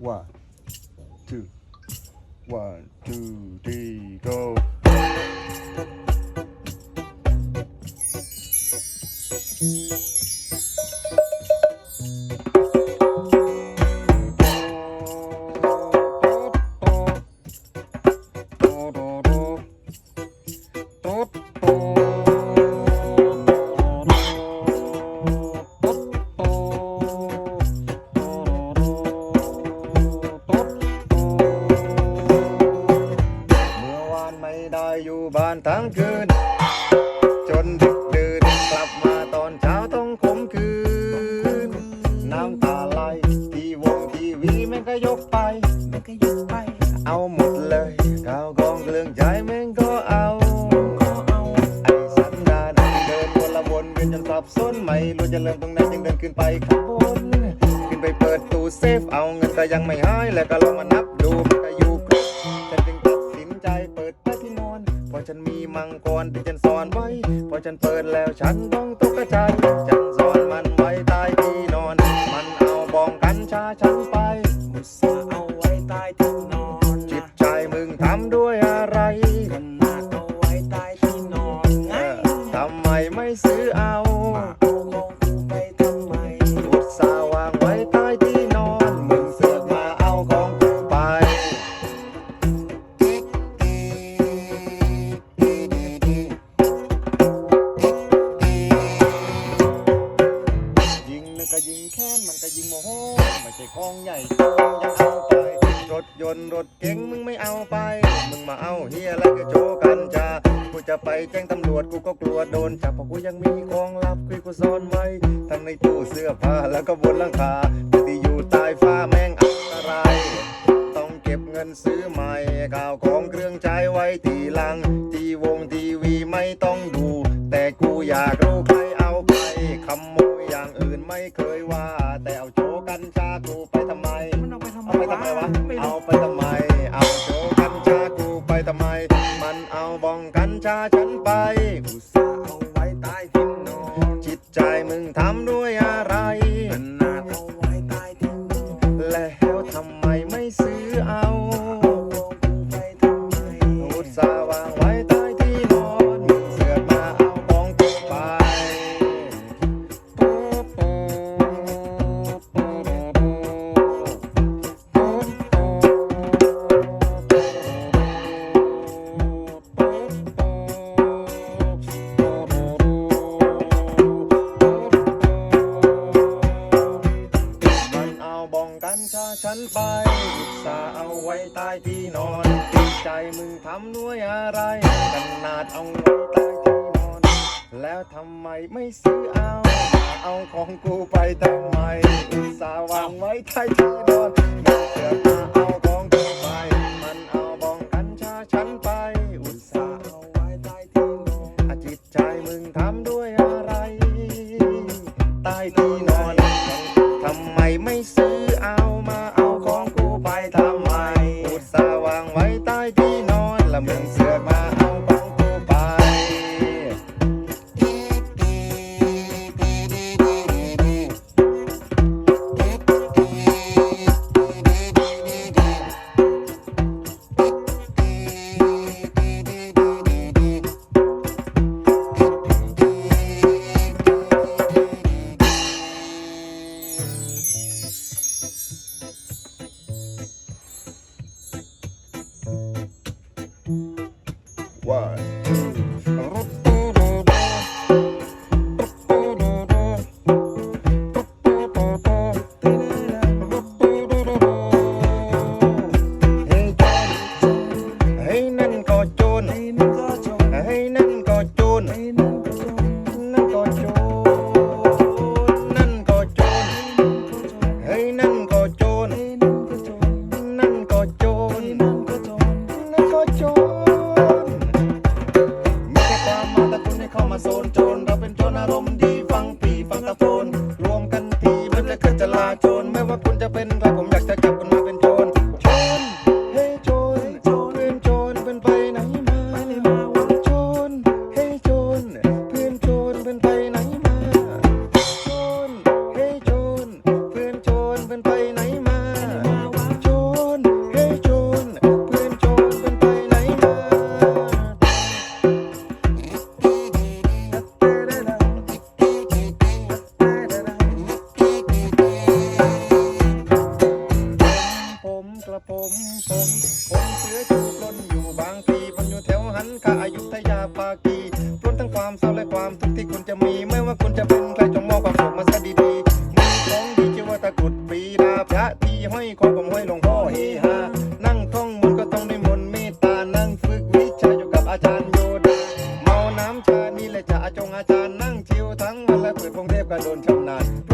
One, two, one, two, three, go. เทั้งคืน จนดึกดื่นกลับมาตอนเช้าต้องขมคืน น้ำตาไหลทีวงทีวีแม่งก็ยกไป แมันก็ยุบไป เอาหมดเลยข้าวกองเครื่องใจแม่งก็เอาก็เอาไอ้สันดานเดินวนละวนเวียนจนสับสนไม่รู้จะเริ่มตรงไหนจึงเดินขึ้นไปข้างบน ขึ้นไปเปิดตู้เซฟเอาเงินก็ยังไม่หายแล้วก็ลองมานับดู ฉันมีมังกรที่ฉันซ่อนไว้ พอฉันเปิดแล้วฉันต้องตกใจจัง มาเอาเฮียอะก็โจกันจ้ากูจะไปแจ้งตำรวจกูก็กลัวโดนจับเพราะกูยังมีของลับคุยกูซ่อนไว้ ทั้งในตู้เสื้อผ้าแล้วก็บนหลังคาที่อยู่ใต้ฟ้าแม่งอันตรายต้องเก็บเงินซื้อใหม่ข่าวของเครื่องใช้ไว้ทีหลัง ทีวงทีวีไม่ต้องดู แต่กูอยากรู้ใครเอาไปขโมยอย่างอื่นไม่เคยว่า แต่เอาโจ มึงทำด้วย ว้ใต้ที่นอนจิตใจมึงทำด้วยอะไรขนาดเอาไว้ใต้ที่นอน แล้วทำไมไม่ซื้อเอา เอาของกูไปทำไมอุตส่าห์วางไว้ใต้ที่นอนมึงเสือกมาเอาของกูไป มันเอาบองกัญชาฉันไป อุตส่าห์เอาไว้ใต้ที่นอนจิตใจมึงทำด้วยอะไร ใต้ที่นอน เรัผมผมผมเสือจูกลนอยู่บางทีผมอยู่แถวหันคาอายุทยาปากีปล้นทั้งความเศร้าและความทุกข์ที่คุณจะมี ไม่ว่าคุณจะเป็นใครจงมองความสุขมาซะดีๆมีของดีชื่อว่าตะกุดปีดาพระที่ห้อยคอผมห้อยหลวงพ่อเฮฮานั่งท่องมนต์ก็ต้องด้มนต์เมตตานั่งฝึกวิชาอยู่กับอาจารย์โยดาเมาน้ำชานี่แหละจะอาจงอาจารย์นั่งชิวทั้งวันและเปิดพงเทพกระโดนชำนาญ